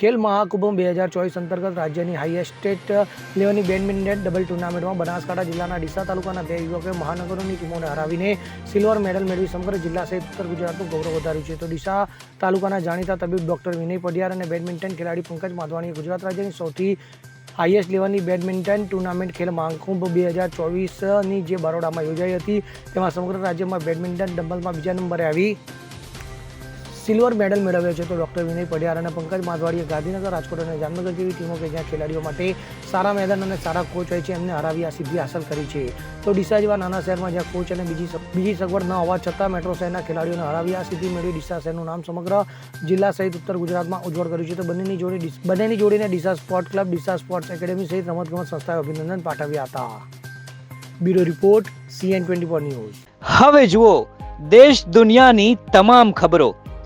ખેલ મહાકુંભ બે હજાર ચોવીસ અંતર્ગત રાજ્યની હાઈએસ્ટેટ સ્ટેટ લેવલની બેડમિન્ટન ડબલ ટુર્નામેન્ટમાં બનાસકાંઠા જિલ્લાના ડીસા તાલુકાના બે યુવકોએ મહાનગરોની ટીમોને હરાવીને સિલ્વર મેડલ મેળવી સમગ્ર જિલ્લા સહિત ઉત્તર ગુજરાતનું ગૌરવ વધાર્યું છે. તો ડીસા તાલુકાના જાણીતા તબીબ ડોક્ટર વિનય પડિયાર અને બેડમિન્ટન ખેલાડી પંકજ માધવાણીએ ગુજરાત રાજ્યની સૌથી હાઈએસ્ટ લેવલની બેડમિન્ટન ટુર્નામેન્ટ ખેલ મહાકુંભ બે હજાર ચોવીસની જે બરોડામાં યોજાઈ હતી, તેમાં સમગ્ર રાજ્યમાં બેડમિન્ટન ડબલમાં બીજા નંબરે આવી સિલ્વર મેડલ મેળવ્યો છે તો ડૉક્ટર વિનય પડિયાર અને પંકજ માધવાડીએ ગાંધીનગર, રાજકોટ અને જામનગર જેવી ટીમો કે જ્યાં ખેલાડીઓ માટે સારા મેદાન અને સારા કોચ હોય છે, એમને હરાવી આ સિદ્ધિ હાંસલ કરી છે. તો ડીસા જેવા નાના શહેરમાં જ્યાં કોચ અને બીજી બીજી સગવડ ન હોવા છતાં મેટ્રો શહેરના ખેલાડીઓને હરાવી આ સિદ્ધિ મેળવી ડીસા શહેરનું નામ સમગ્ર જિલ્લા સહિત ઉત્તર ગુજરાતમાં ઉજ્જવળ કર્યું છે. તો બંનેની જોડે બંનેની જોડીને Deesa sport club, Deesa sports academy સહિત રમતગમત સંસ્થાએ અભિનંદન પાઠવ્યા હતા. Bureau report, CN twenty news. હવે જુઓ, દેશ દુનિયાની તમામ ખબરો